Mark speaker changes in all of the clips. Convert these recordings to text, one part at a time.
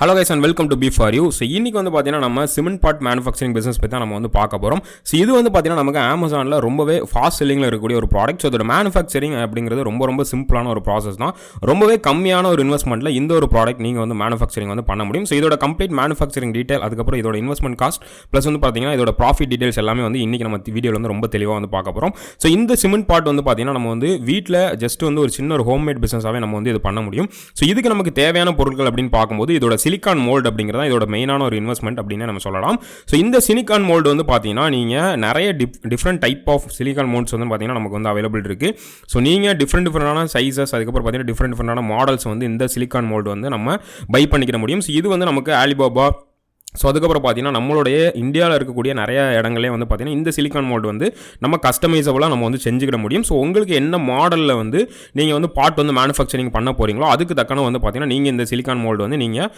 Speaker 1: Hello guys and welcome to B for you so இன்னைக்கு வந்து பார்த்தீங்கன்னா நம்ம சிமெண்ட் பார்ட் மேனுஃபேக்சரிங் பிஸ்னஸ் பற்றி தான் நம்ம வந்து பார்க்க போகிறோம் ஸோ இது வந்து பார்த்தீங்கன்னா நமக்கு அமேசானில் ரொம்பவே ஃபாஸ்ட் செல்லிங்கில் இருக்கக்கூடிய ஒரு ப்ராடக்ட் ஸோ இதோட மேனுஃபேக்சரிங் அப்படிங்கிறது ரொம்ப ரொம்ப சிம்பிளான ஒரு ப்ராசஸ் தான். ரொம்பவே கம்மியான ஒரு இன்வெஸ்ட்மெண்ட்டில் இந்த ஒரு ப்ராடக்ட் நீங்கள் வந்து மேனுஃபேக்சரிங் வந்து பண்ண முடியும். ஸோ இதோட கம்ப்ளீட் மேனுஃபேக்சரிங் டீட்டெயில் அதுக்கப்புறம் இதோட இன்வெஸ்ட்மெண்ட் காஸ்ட் ப்ளஸ் வந்து பார்த்தீங்கன்னா இதோட ப்ராஃபிட் டீடைல்ஸ் எல்லாமே வந்து இன்றைக்கி நம்ம வீடியோவில் வந்து ரொம்ப தெளிவாக வந்து பார்க்க போகிறோம் ஸோ இந்த சிமெண்ட் பார்ட் வந்து பார்த்தீங்கன்னா நம்ம வந்து வீட்டில் ஜஸ்ட் வந்து ஒரு சின்ன ஒரு ஹோம்மேட் பிஸ்னஸாகவே நம்ம வந்து இது பண்ண முடியும். ஸோ இதுக்கு நமக்கு தேவையான பொருட்கள் அப்படின்னு பார்க்கும்போது இதோட சிலிக்கான் மோல்டு அப்படிங்கிறது தான் இதோட மெயினான ஒரு இன்வெஸ்ட்மெண்ட் அப்படின்னு நம்ம சொல்லலாம். ஸோ இந்த சிலிக்கான் மோல்டு வந்து பார்த்தீங்கன்னா நீங்கள் நிறைய diff different type of silicon moulds வந்து பார்த்தீங்கன்னா நமக்கு வந்து அவைலபிள் இருக்குது ஸோ நீங்கள் டிஃப்ரெண்ட் டிஃப்ரெண்டான சைஸஸ் அதுக்கப்புறம் பார்த்தீங்கன்னா டிஃப்ரெண்ட் டிஃப்ரெண்டான மாடல்ஸ் வந்து இந்த சிலிக்கான் மோல்டு வந்து நம்ம பை பண்ணிக்கிற முடியும். ஸோ இது வந்து நமக்கு ஆலிபாபா ஸோ அதுக்கப்புறம் பார்த்தீங்கன்னா நம்மளுடைய இந்தியாவில் இருக்கக்கூடிய நிறைய இடங்களே வந்து பார்த்திங்கன்னா இந்த சிலிக்கான் மோல்டு வந்து நம்ம கஸ்டமைசபிளாக நம்ம வந்து செஞ்சுக்கிட முடியும். ஸோ உங்களுக்கு என்ன மாடலில் வந்து நீங்கள் வந்து பார்ட் வந்து மேனுஃபேக்சரிங் பண்ண போகிறீங்களோ அதுக்கு தக்கன வந்து பார்த்தீங்கன்னா நீங்கள் இந்த சிலிக்கான் மோல்டு வந்து நீங்கள்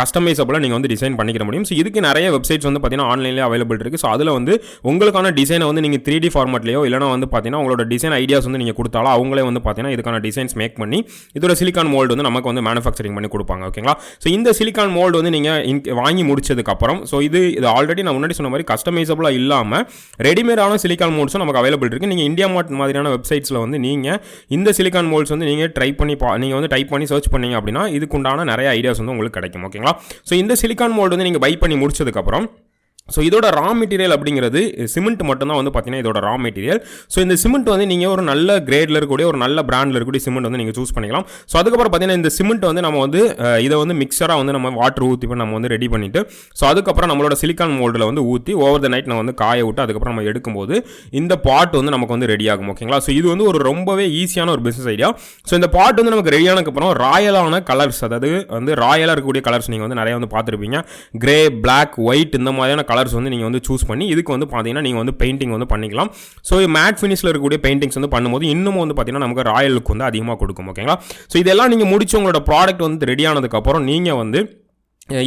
Speaker 1: கஸ்டமைசபிளாக நீங்கள் வந்து டிசைன் பண்ணிக்கிற முடியும். ஸோ இதுக்கு நிறைய வெப்சைட்ஸ் வந்து பார்த்தீங்கன்னா ஆன்லைன்லேயே அவைலபிள் இருக்குது ஸோ அதில் வந்து உங்களுக்கான டிசைனை வந்து நீங்கள் த்ரீ டி ஃபார்மேட்லையோ இல்லைனா வந்து பார்த்திங்கன்னா உங்களோட டிசைன் ஐடியாஸ் வந்து நீங்கள் கொடுத்தாலும் அவங்களே வந்து பார்த்தீங்கன்னா இதுக்கான டிசைன்ஸ் மேக் பண்ணி இதோட சிலிக்கான் மோல்டு வந்து நமக்கு வந்து மேனுஃபேக்சரிங் பண்ணி கொடுப்பாங்க ஓகேங்களா ஸோ இந்த சிலிக்கான் மோல்டு வந்து நீங்கள் வாங்கி முடிச்சதுக்கப்புறம் ஸோ இது இது ஆல்ரெடி நான் முன்னாடி சொன்ன மாதிரி கஸ்டமைசபிளாக இல்லாமல் ரெடிமேடான சிலிக்கான் மோல்ட்ஸும் நமக்கு அவைலபிள் இருக்குது நீங்கள் இந்தியா மார்ட் மாதிரியான வெப்சைட்ஸில் வந்து நீங்கள் இந்த சிலிக்கான் மோல்ட்ஸ் வந்து நீங்கள் ட்ரை பண்ணி பா நீங்கள் வந்து டைப் பண்ணி சர்ச் பண்ணீங்க அப்படின்னா இதுக்குண்டான நிறைய ஐடியாஸ் வந்து உங்களுக்கு கிடைக்கும் ஓகேங்களா ஸோ இந்த சிலிக்கான் மோல்டு வந்து நீங்கள் பை பண்ணி முடிச்சதுக்கப்புறம் ஸோ இதோட ரா மெட்டீரியல் அப்படிங்கிறது சிமெண்ட் மட்டும்தான் வந்து பார்த்தீங்கன்னா இதோட ரா மெட்டீரியல் ஸோ இந்த சிமெண்ட் வந்து நீங்கள் ஒரு நல்ல கிரேடில் இருக்கக்கூடிய ஒரு நல்ல பிராண்டில் இருக்கக்கூடிய சிமெண்ட் வந்து நீங்கள் சூஸ் பண்ணிக்கலாம். ஸோ அதுக்கப்புறம் பார்த்தீங்கன்னா இந்த சிமெண்ட் வந்து நம்ம வந்து இதை வந்து மிக்சராக வந்து நம்ம வாட்டர் ஊற்றி பண்ணி நம்ம வந்து ரெடி பண்ணிவிட்டு ஸோ அதுக்கப்புறம் நம்மளோட சிலிக்கான் மோல்டில் வந்து ஊற்றி ஓவர் த நைட் நம்ம வந்து காய விட்டு அதுக்கப்புறம் நம்ம எடுக்கும்போது இந்த பாட் வந்து நமக்கு வந்து ரெடி ஆகும் ஓகேங்களா ஸோ இது வந்து ஒரு ரொம்பவே ஈஸியான ஒரு பிஸ்னஸ் ஐடியா ஸோ இந்த பாட் வந்து நமக்கு ரெடி ஆனதுக்கப்புறம் ராயலான கலர்ஸ் அதாவது வந்து ராயலாக இருக்கக்கூடிய கலர்ஸ் நீங்கள் வந்து நிறைய வந்து பார்த்துருப்பீங்க. கிரே பிளாக் ஒயிட் இந்த மாதிரியான கலர்ஸ் வந்து நீங்கள் வந்து சூஸ் பண்ணி இதுக்கு வந்து பார்த்தீங்கன்னா நீங்கள் வந்து பெயிண்டிங் வந்து பண்ணிக்கலாம். ஸோ மேட் ஃபினிஷில் இருக்கக்கூடிய பெயிண்டிங்ஸ் வந்து பண்ணும்போது இன்னும் வந்து பார்த்தீங்கன்னா நமக்கு ராயலுக்கு வந்து அதிகமாக கொடுக்கும் ஓகேங்களா ஸோ இதெல்லாம் நீங்கள் முடிச்சு உங்களோட ப்ராடக்ட் வந்து ரெடி ஆனதுக்கப்புறம் நீங்கள் வந்து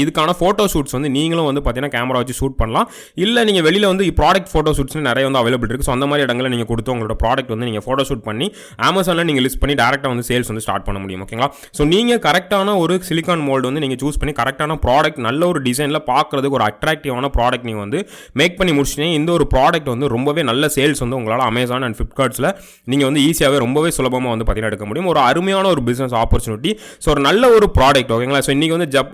Speaker 1: இதுக்கான ஃபோட்டோ ஷூட்ஸ் வந்து நீங்களும் வந்து பார்த்தீங்கன்னா கேமரா வச்சு ஷூட் பண்ணலாம். இல்லை நீங்கள் வெளியில் வந்து ப்ராடக்ட் ஃபோட்டோ ஷூட்ஸ்னு நிறைய வந்து அவைலபிள் இருக்குது ஸோ அந்த மாதிரி இடங்களில் நீங்கள் கொடுத்து உங்களோட ப்ராடக்ட் வந்து நீங்கள் ஃபோட்டோ ஷூட் பண்ணி அமேசானில் நீங்கள் லிஸ்ட் பண்ணி டேரெக்டாக வந்து சேல்ஸ் வந்து ஸ்டார்ட் பண்ண முடியும் ஓகேங்களா ஸோ நீங்கள் கரெக்டான ஒரு சிலிக்கான் மோல்டு வந்து நீங்கள் சூஸ் பண்ணி கரெக்டான ப்ராடக்ட் நல்ல ஒரு டிசைனில் பார்க்குறதுக்கு ஒரு அட்ராக்டிவான ப்ராடக்ட் நீங்கள் வந்து மேக் பண்ணி முடிச்சிட்டீங்க இந்த ஒரு ப்ராடக்ட் வந்து ரொம்பவே நல்ல சேல்ஸ் வந்து உங்களால் அமேசான் அண்ட் ஃப்ளிப்கார்ட்ஸில் நீங்கள் வந்து ஈஸியாகவே ரொம்பவே சுலபமாக வந்து பார்த்தீங்கன்னா எடுக்க முடியும். ஒரு அருமையான ஒரு பிஸ்னஸ் ஆப்பர்ச்சுனிட்டி ஸோ ஒரு நல்ல ஒரு ப்ராடக்ட் ஓகேங்களா ஸோ இன்றைக்கி வந்து ஜப்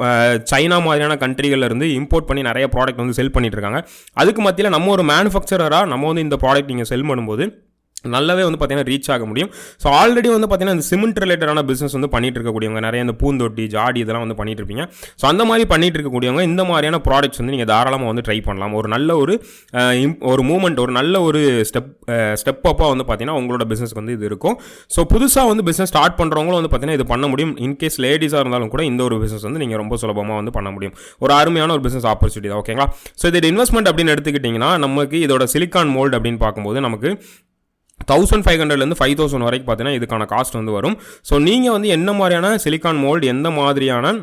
Speaker 1: சைனா மாதிரியான கண்ட்ரிகள்ல இருந்து இம்போர்ட் பண்ணி நிறைய ப்ராடக்ட் வந்து செல் பண்ணிட்டு இருக்காங்க. அதுக்கு மத்தியில் நம்ம ஒரு மேனுஃபேக்சரராக நம்ம வந்து இந்த ப்ராடக்ட் நீங்கள் செல் பண்ணும்போது நல்லாவே வந்து பார்த்தீங்கன்னா ரீச் ஆக முடியும். ஸோ ஆல்ரெடி வந்து பார்த்தீங்கன்னா இந்த சிமெண்ட் ரிலேட்டடான பிஸ்னஸ் வந்து பண்ணிட்டு இருக்கக்கூடியவங்க நிறைய இந்த பூந்தொட்டி ஜாடி இதெல்லாம் வந்து பண்ணிட்டு இருப்பீங்க. ஸோ அந்த மாதிரி பண்ணிட்டு இருக்கக்கூடியவங்க இந்த மாதிரியான ப்ராடக்ட்ஸ் வந்து நீங்கள் தாராளமாக வந்து ட்ரை பண்ணலாம். ஒரு நல்ல ஒரு ஒரு மூமெண்ட் ஒரு நல்ல ஒரு ஸ்டெப் ஸ்டெப் அப்பாக வந்து பார்த்தீங்கன்னா உங்களோட பிஸ்னஸ்க்கு வந்து இது இருக்கும். ஸோ புதுசாக வந்து பிஸ்னஸ் ஸ்டார்ட் பண்ணுறவங்களும் வந்து பார்த்தீங்கன்னா இது பண்ண முடியும். இன்கேஸ் லேடிஸாக இருந்தாலும் கூட இந்த ஒரு பிஸ்னஸ் வந்து நீங்கள் ரொம்ப சுலபமாக வந்து பண்ண முடியும். ஒரு அருமையான ஒரு பிஸ்னஸ் ஆப்பர்ச்சுனிட்டி தான் ஓகேங்களா ஸோ இது இன்வெஸ்ட்மெண்ட் அப்படின்னு எடுத்துக்கிட்டிங்கன்னா நமக்கு இதோட சிலிக்கான் மோல்டு அப்படின்னு பார்க்கும்போது நமக்கு தௌசண்ட் ஃபைவ் ஹண்ட்ரட்லேருந்து ஃபைவ் தௌசண்ட் வரைக்கும் பார்த்தீங்கன்னா இதுக்கான காஸ்ட் வந்து வரும். ஸோ நீங்கள் வந்து என்ன மாதிரியான சிலிக்கான் மோல்டு எந்த மாதிரியான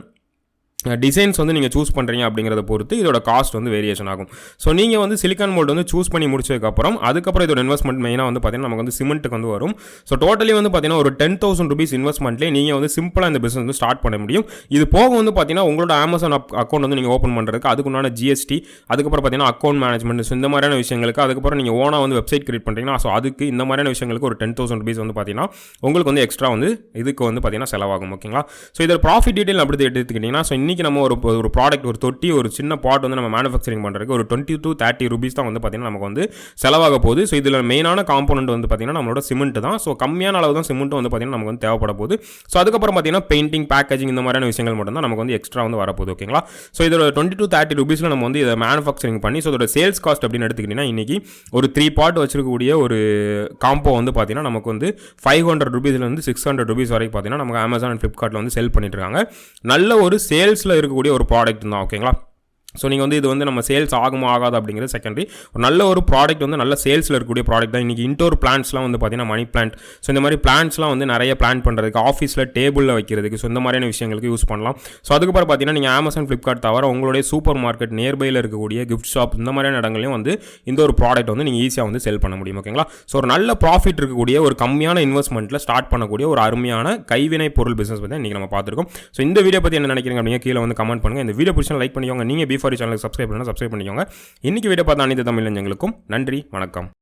Speaker 1: டிசைன்ஸ் வந்து நீங்கள் சூஸ் பண்ணுறீங்க அப்படிங்கிறத பொறுத்து இதோட காஸ்ட் வந்து வேரியேஷன் ஆகும். ஸோ நீங்கள் வந்து சிலிக்கான் மோல்டு வந்து சூஸ் பண்ணி முடிச்சதுக்கப்புறம் அதுக்கப்புறம் இதோட இன்வெஸ்ட்மெண்ட் மெயினாக வந்து பார்த்தீங்கன்னா நமக்கு வந்து சிமெண்ட்டுக்கு வந்து வரும். ஸோ டோட்டலி வந்து பார்த்தீங்கன்னா ஒரு டென் தௌசண்ட் ருபீஸ் இன்வெஸ்ட்மெண்ட்லேயே நீங்கள் வந்து சிம்பிளாக இந்த பிஸ்னஸ் வந்து ஸ்டார்ட் பண்ண முடியும். இது போக வந்து பார்த்தீங்கன்னா உங்களோட அமேசான் அக்கௌண்ட் வந்து நீங்கள் ஓப்பன் பண்ணுறதுக்கு அதுக்குண்டான ஜிஎஸ்டி அதுக்கப்புறம் பார்த்தீங்கன்னா அக்கௌண்ட் மேனேஜ்மெண்ட் ஸோ இந்த மாதிரியான விஷயங்களுக்கு அதுக்கப்புறம் நீங்கள் ஓனாக வந்து வெப்சைட் கிரியேட் பண்ணுறீங்கன்னா ஸோ அதுக்கு இந்த மாதிரியான விஷயங்களுக்கு ஒரு டென் தௌசண்ட் ருபீஸ் வந்து பார்த்தீங்கன்னா உங்களுக்கு வந்து எக்ஸ்ட்ரா வந்து இதுக்கு வந்து பார்த்தீங்கன்னா செலவாகும் ஓகேங்களா ஸோ இதோட ப்ராஃபிட் டீட்டெயில் அப்படி எடுத்துக்கிட்டிங்கன்னா ஸோ இன்றைக்கி நம்ம ஒரு ஒரு ப்ராடக்ட் ஒரு தொட்டி ஒரு சின்ன பாட் வந்து நம்ம மேனுஃபேக்சரிங் பண்ணுறதுக்கு ஒரு டுவெண்ட்டி டூ தேர்ட்டி ருபீஸ் தான் வந்து பார்த்தீங்கன்னா நமக்கு வந்து செலவாக போகுது. ஸோ இதில் மெயினான காம்பனண்ட் வந்து பார்த்தீங்கன்னா நம்மளோட சிமெண்ட் தான். ஸோ கம்மியான அளவு தான் சிமெண்ட்டும் வந்து பார்த்தீங்கன்னா நமக்கு வந்து தேவைப்பட போகுது. ஸோ அதுக்கப்புறம் பார்த்தீங்கன்னா பெயிண்டிங் பேக்கேஜிங் இந்த மாதிரியான விஷயங்கள் மட்டும் தான் நமக்கு வந்து எக்ஸ்ட்ரா வந்து வரப்போகுது ஓகேங்களா ஸோ இதோட டுவெண்ட்டி டூ தேர்ட்டி ருபீஸில் நம்ம வந்து இதை மேனுஃபேக்சரிங் பண்ணி ஸோ இதோட சேல்ஸ் காஸ்ட் அப்படின்னு எடுத்துக்கிட்டிங்கன்னா இன்றைக்கி ஒரு த்ரீ பாட் வச்சிருக்கக்கூடிய ஒரு காம்போ வந்து பார்த்தீங்கன்னா நமக்கு வந்து ஃபைவ் ஹண்ட்ரட் ருபீஸ்லேருந்து சிக்ஸ் ஹண்ட்ரட் ருபீஸ் வரைக்கும் பார்த்தீங்கன்னா நமக்கு அமேசான் அண்ட் ஃப்ளிப்கார்ட்டில் வந்து செல் பண்ணிட்டு இருக்காங்க. நல்ல ஒரு சேல்ஸ் சேல்ஸில் இருக்கக்கூடிய ஒரு ப்ராடக்ட் தான் ஓகேங்களா ஸோ நீங்கள் வந்து இது வந்து நம்ம சேல்ஸ் ஆகுமா ஆகாது அப்படிங்கிறது செகண்டரி ஒரு நல்ல ஒரு ப்ராடக்ட் வந்து நல்ல சேல்ஸில் இருக்கக்கூடிய ப்ராடக்ட் தான். இன்றைக்கி இன்டோர் பிளான்ஸ்லாம் வந்து பார்த்தீங்கன்னா மணி பிளான்ட் ஸோ இந்த மாதிரி பிளான்ஸ்லாம் வந்து நிறைய பிளான் பண்ணுறதுக்கு ஆஃபீஸில் டேபிளில் வைக்கிறதுக்கு ஸோ இந்த மாதிரியான விஷயங்களுக்கு யூஸ் பண்ணலாம். ஸோ அதுக்கப்புறம் பார்த்தீங்கன்னா நீங்கள் அமேசான் ஃப்ளிப்கார்ட் தவிர உங்களுடைய சூப்பர் மார்க்கெட் நியர்பையில் இருக்கக்கூடிய கிஃப்ட் ஷாப் இந்த மாதிரியான இடங்களையும் வந்து இந்த ஒரு ப்ராடக்ட் வந்து நீங்கள் ஈஸியாக வந்து செல் பண்ண முடியும் ஓகேங்களா ஸோ ஒரு நல்ல ப்ராஃபிட் இருக்கக்கூடிய ஒரு கம்மியான இன்வெஸ்ட்மெண்ட்டில் ஸ்டார்ட் பண்ணக்கூடிய ஒரு அருமையான கைவினை பொருள் பிஸ்னஸ் பற்றி இன்றைக்கி நம்ம பார்த்துருக்கோம். ஸோ இந்த வீடியோ பற்றி என்ன நினைக்கிறீங்க அப்படிங்க கீழே வந்து கமெண்ட் பண்ணுங்கள் இந்த வீடியோ பிடிச்சா லைக் பண்ணிக்கோங்க. நீங்கள் பிஃபாரி சேனலுக்கு சப்ஸ்கிரைப் பண்ணால் சப்ஸ்கிரைப் பண்ணிக்கோங்க. இன்றைக்கி வீடியோ பார்த்த அனைத்து தமிழ் நெஞ்சங்களுக்கும் நன்றி வணக்கம்.